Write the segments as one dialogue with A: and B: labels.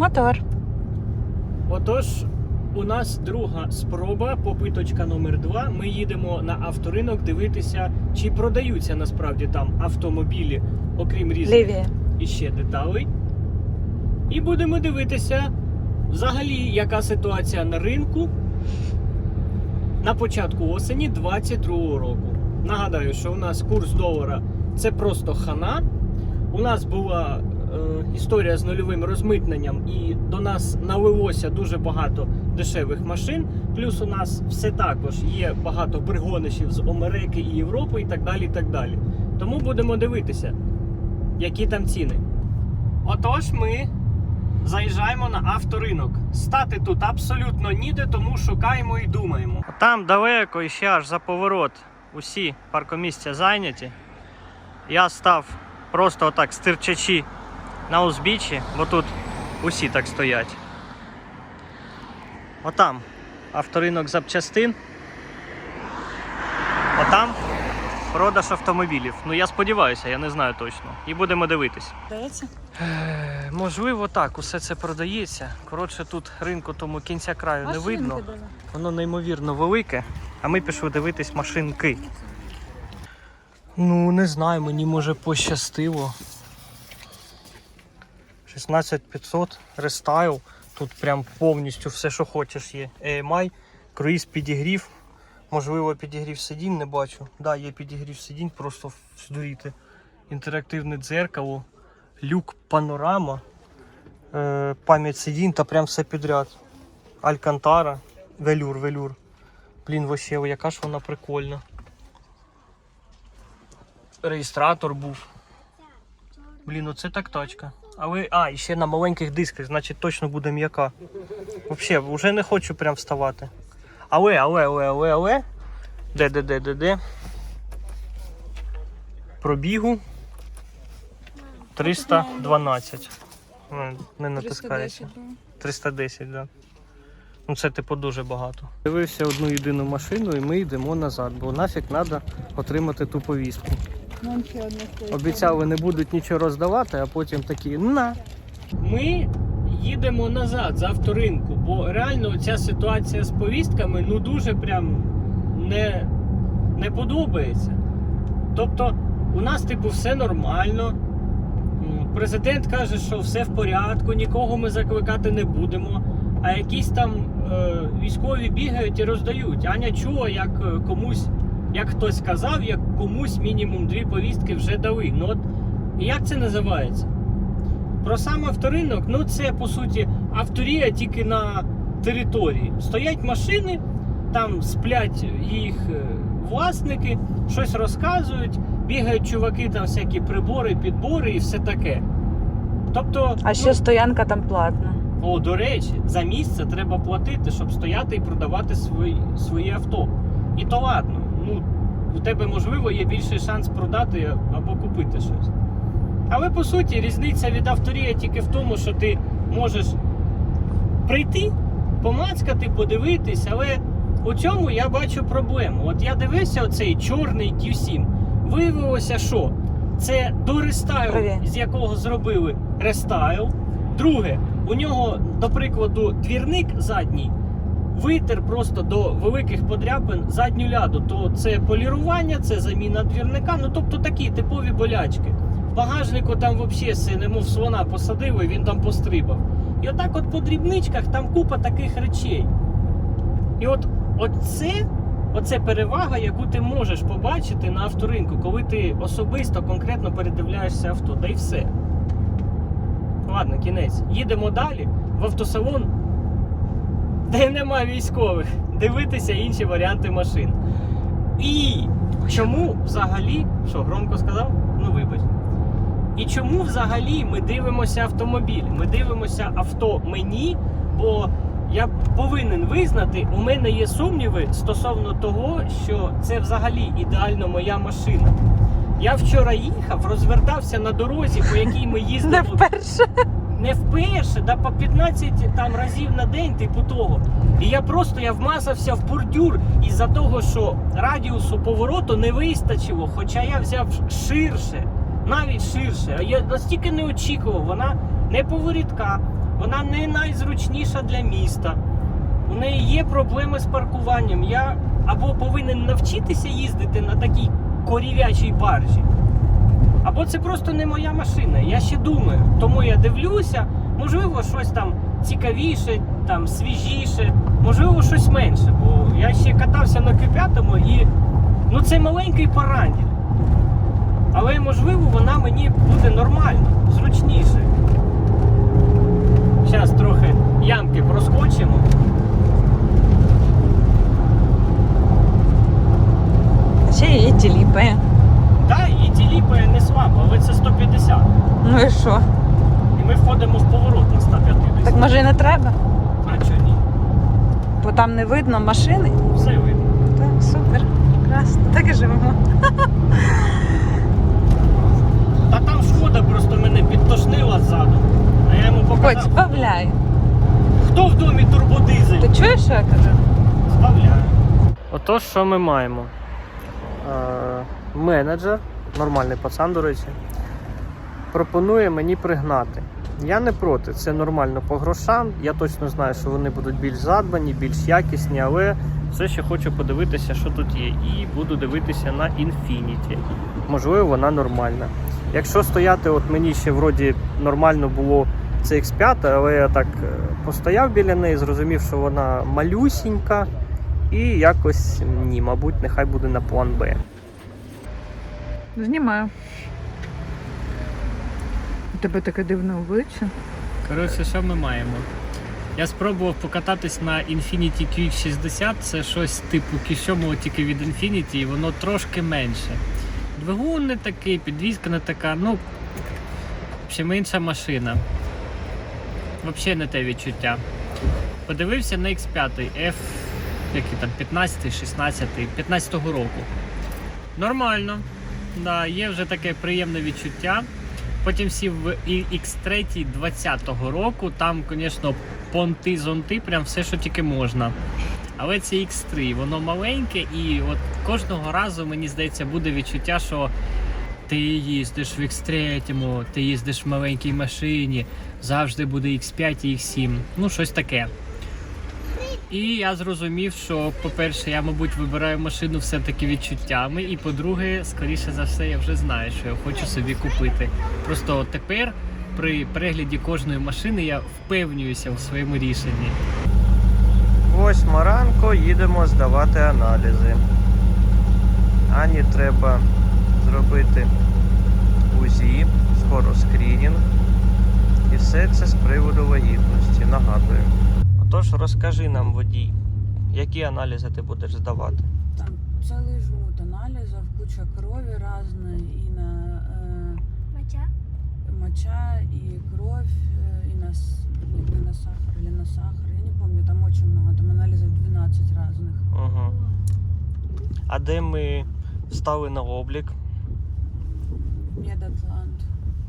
A: Мотор.
B: Отож, у нас друга спроба, попиточка номер два. Ми їдемо на авторинок дивитися, чи продаються насправді там автомобілі, окрім різних
A: Лівіє.
B: іще деталей. І будемо дивитися взагалі, яка ситуація на ринку на початку осені 22 року. Нагадаю, що у нас курс долара це просто хана. У нас була історія з нульовим розмитненням, і до нас налилося дуже багато дешевих машин. Плюс у нас все також є багато пригонищів з Америки і Європи, і так далі. і так далі. Тому будемо дивитися, які там ціни. Отож, ми заїжджаємо на авторинок. Стати тут абсолютно ніде, тому шукаємо і думаємо. Там далеко і ще аж за поворот. Усі паркомісця зайняті. Я став просто отак стирчачи на узбіччі, бо тут усі так стоять. Отам авторинок запчастин. Отам продаж автомобілів. Ну я сподіваюся, я не знаю точно. І будемо дивитись.
A: Здається?
B: Е, Можливо, так, усе це продається. Коротше, тут ринку тому кінця краю не видно. Воно неймовірно велике, а ми пішли дивитись машинки. Ну, не знаю, мені може пощастило. 16500 рестайл. Тут прям повністю все, що хочеш, є. AMI, круїз підігрів. Можливо, підігрів сидінь не бачу. Так, да, є підігрів сидінь, просто здуріти. Інтерактивне дзеркало, люк панорама, е, пам'ять сидінь та прям все підряд. Алькантара, велюр, велюр. Блін, вообще, яка ж вона прикольна. Реєстратор був. Блін, оце так тачка. Але, а, і ще на маленьких дисках, значить точно буде м'яка. Взагалі, вже не хочу прям вставати. Але, але, але, але, але. Де, де, де, де, де. Пробігу 312. Ну, Не натискається. 310, так. Да. Ну це типу дуже багато. Дивився одну єдину машину і ми йдемо назад, бо нафіг треба отримати ту повістку. Обіцяли, не будуть нічого роздавати, а потім такі на. Ми їдемо назад з авторинку, бо реально ця ситуація з повістками ну дуже прям не, не подобається. Тобто, у нас, типу, все нормально. Президент каже, що все в порядку, нікого ми закликати не будемо. А якісь там е, військові бігають і роздають. Аня чула, як е, комусь, як хтось сказав, як комусь мінімум дві повістки вже дали. Ну от як це називається? Про сам авторинок, ну це по суті авторія тільки на території. Стоять машини, там сплять їх е, власники, щось розказують, бігають чуваки, там всякі прибори, підбори і все таке. Тобто,
A: А ще
B: ну,
A: стоянка там платна.
B: о, до речі, за місце треба платити, щоб стояти і продавати свої, свої авто. І то ладно, ну у тебе можливо є більший шанс продати або купити щось. Але по суті різниця від авторія тільки в тому, що ти можеш прийти, помацкати, подивитись, але у цьому я бачу проблему. От я дивився оцей чорний Q7. Виявилося, що це до рестайл, з якого зробили рестайл. Друге, у нього, до прикладу, двірник задній витер просто до великих подряпин задню ляду. То це полірування, це заміна двірника. Ну тобто такі типові болячки. В багажнику там взагалі си, немов слона посадили, він там пострибав. І отак, от по дрібничках там купа таких речей. І от оце, оце перевага, яку ти можеш побачити на авторинку, коли ти особисто конкретно передивляєшся авто, да й все. Ладно, кінець. Їдемо далі в автосалон, де нема військових, дивитися інші варіанти машин. І чому взагалі, що громко сказав? Ну вибач. І чому взагалі ми дивимося автомобіль? Ми дивимося авто мені, бо я повинен визнати, у мене є сумніви стосовно того, що це взагалі ідеально моя машина. Я вчора їхав, розвертався на дорозі, по якій ми
A: Не вперше.
B: Не вперше, да по 15 там разів на день, типу того. І я просто я вмазався в бордюр із-за того, що радіусу повороту не вистачило, хоча я взяв ширше, навіть ширше. Я настільки не очікував, вона не поворітка, вона не найзручніша для міста. У неї є проблеми з паркуванням. Я або повинен навчитися їздити на такій корів'ячій баржі, або це просто не моя машина. Я ще думаю. Тому я дивлюся, можливо, щось там цікавіше, там свіжіше, можливо, щось менше. Бо я ще катався на Q5 і ну це маленький парандір. Але можливо вона мені буде нормально, зручніше. Зараз трохи ямки проскочимо.
A: Ще її тіліпає.
B: Так, і тіліпає не слабо, але це 150.
A: Ну і що?
B: І ми входимо в поворот на 150.
A: Так може і не треба?
B: А чого ні?
A: Бо там не видно машини.
B: Все видно.
A: Так, супер, прекрасно. Так і живемо.
B: Та там шкода просто мене підтошнила ззаду. А я йому
A: Ходь,
B: показав.
A: збавляй.
B: Хто в домі турбодизель?
A: Ти чуєш, що я кажу?
B: Збавляю. Отож, що ми маємо? Е, менеджер, нормальний пацан, до речі, пропонує мені пригнати. Я не проти, це нормально по грошам. Я точно знаю, що вони будуть більш задбані, більш якісні, але все ще хочу подивитися, що тут є. І буду дивитися на Infinity. Можливо, вона нормальна. Якщо стояти, от мені ще вроді нормально було це X5, але я так е, постояв біля неї, зрозумів, що вона малюсінька. І якось ні, мабуть, нехай буде на план Б.
A: Знімаю. У тебе таке дивне обличчя.
B: Коротше, що ми маємо? Я спробував покататись на Infiniti QX60. Це щось типу кіщомого тільки від Infiniti, і воно трошки менше. Двигун не такий, підвізка не така, ну ще менша машина. Взагалі не те відчуття. Подивився на X5 F, який там 15, 16, 15 року. Нормально. Да, є вже таке приємне відчуття. Потім сів в X3 20-го року. Там, звісно, понти, зонти, прям все, що тільки можна. Але це X3, воно маленьке, і от кожного разу мені здається буде відчуття, що ти їздиш в X3, ти їздиш в маленькій машині, завжди буде X5 і X7. Ну, щось таке. І я зрозумів, що, по-перше, я, мабуть, вибираю машину все-таки відчуттями. І по-друге, скоріше за все, я вже знаю, що я хочу собі купити. Просто тепер, при перегляді кожної машини, я впевнююся в своєму рішенні. Восьма ранку їдемо здавати аналізи. Ані треба зробити УЗІ, скоро скринінг. І все це з приводу вагітності. Нагадую. Отож, розкажи нам, водій, які аналізи ти будеш здавати?
C: Там целый жмут анализов, куча крови разной, и на
D: Моча?
C: э, моча, и кровь, э, и на, с- нет, не на сахар, или на сахар, я не помню, там очень много, там анализов 12 разных.
B: Угу. А де ми стали на облік?
C: Медатлант.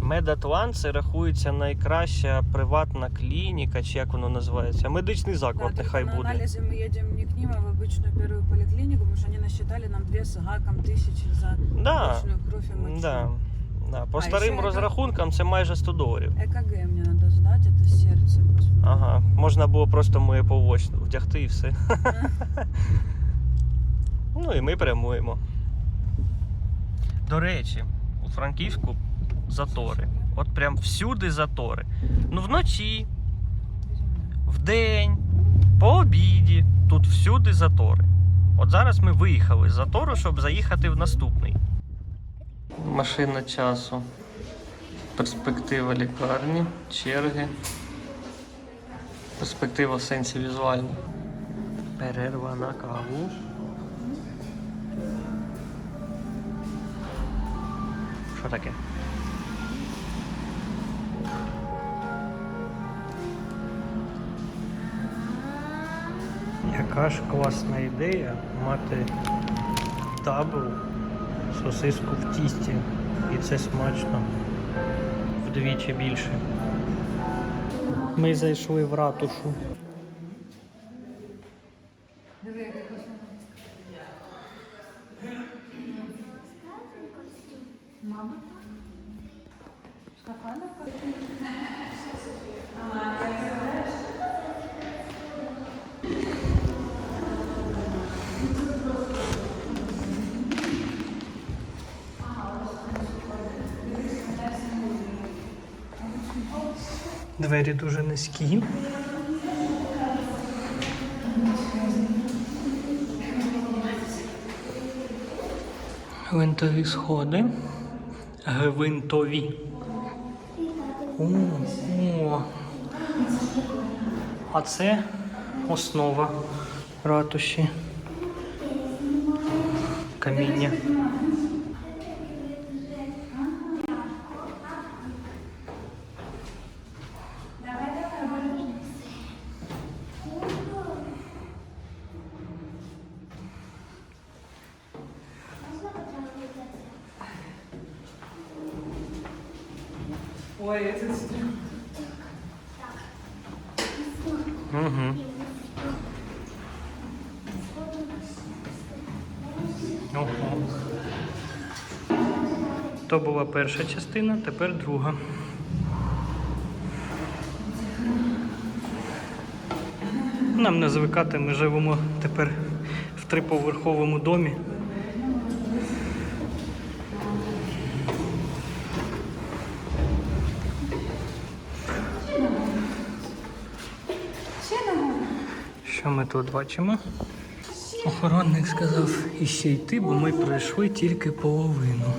B: Медатлан це рахується найкраща приватна клініка, чи як воно називається? Медичний заклад,
C: Да,
B: нехай
C: только на
B: буде.
C: анализы мы едем не к ним, а в обычную первую поликлинику, потому что они насчитали нам две с гаком тысячи за
B: Да,
C: обычную кровь и мочу.
B: да, да. По
C: А,
B: старим
C: ще
B: розрахункам це майже 100 доларів.
C: ЭКГ мне надо сдать, это сердце. посмотреть.
B: Ага, можна було просто моє повоч вдягти і все. Ну і ми прямуємо. До речі, у Франківську затори. От прям всюди затори. Ну вночі, вдень, по обіді. Тут всюди затори. От зараз ми виїхали з затору, щоб заїхати в наступний. Машина часу. Перспектива лікарні, черги. Перспектива в сенсі візуально. Перерва на каву. Що таке? Яка ж класна ідея мати табл, сосиску в тісті. І це смачно вдвічі більше. Ми зайшли в ратушу. Двері дуже низькі. Гвинтові сходи. Гвинтові. О, о. А це основа ратуші. Каміння. Угу. Ого. То була перша частина, тепер друга. Нам не звикати, ми живемо тепер в триповерховому домі. Що ми тут бачимо? Охоронник сказав іще йти, бо ми пройшли тільки половину.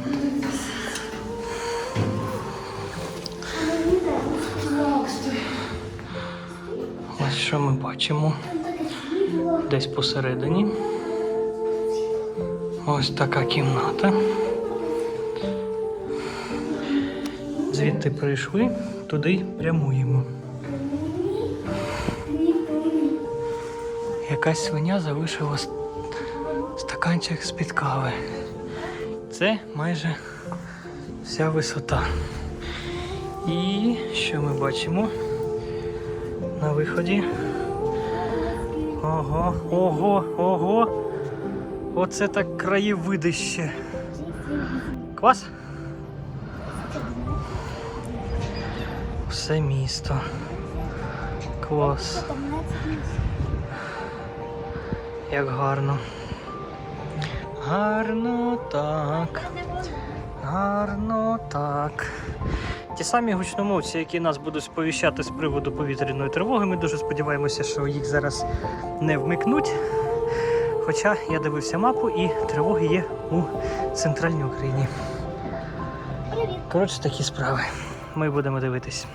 B: Ось що ми бачимо. Десь посередині. Ось така кімната. Звідти прийшли, туди прямуємо. Якась свиня залишила стаканчик з-під кави. Це майже вся висота. І що ми бачимо на виході? Ого, ого, ого. Оце так краєвидище. Клас? Все місто. Клас. Як гарно. Гарно так. Гарно так. Ті самі гучномовці, які нас будуть сповіщати з приводу повітряної тривоги. Ми дуже сподіваємося, що їх зараз не вмикнуть. Хоча я дивився мапу і тривоги є у центральній Україні. Коротше, такі справи. Ми будемо дивитись.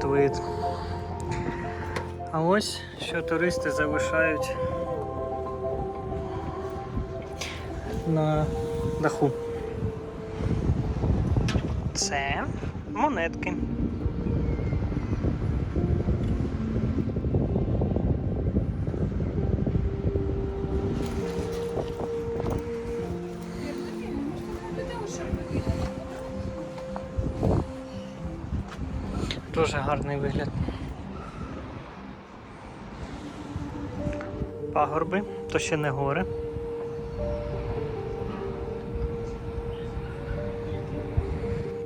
B: Вид. А ось що туристи залишають на даху. Це монетки. Дуже гарний вигляд. Пагорби, то ще не гори.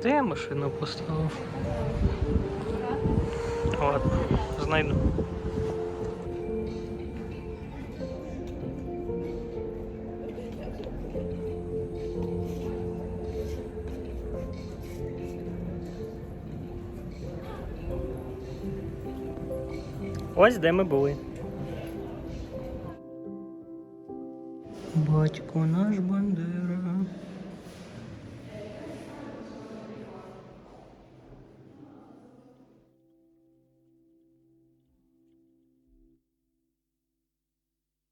B: Де я машину поставив? Ладно, знайду. Ось де ми були. Батько наш Бандера.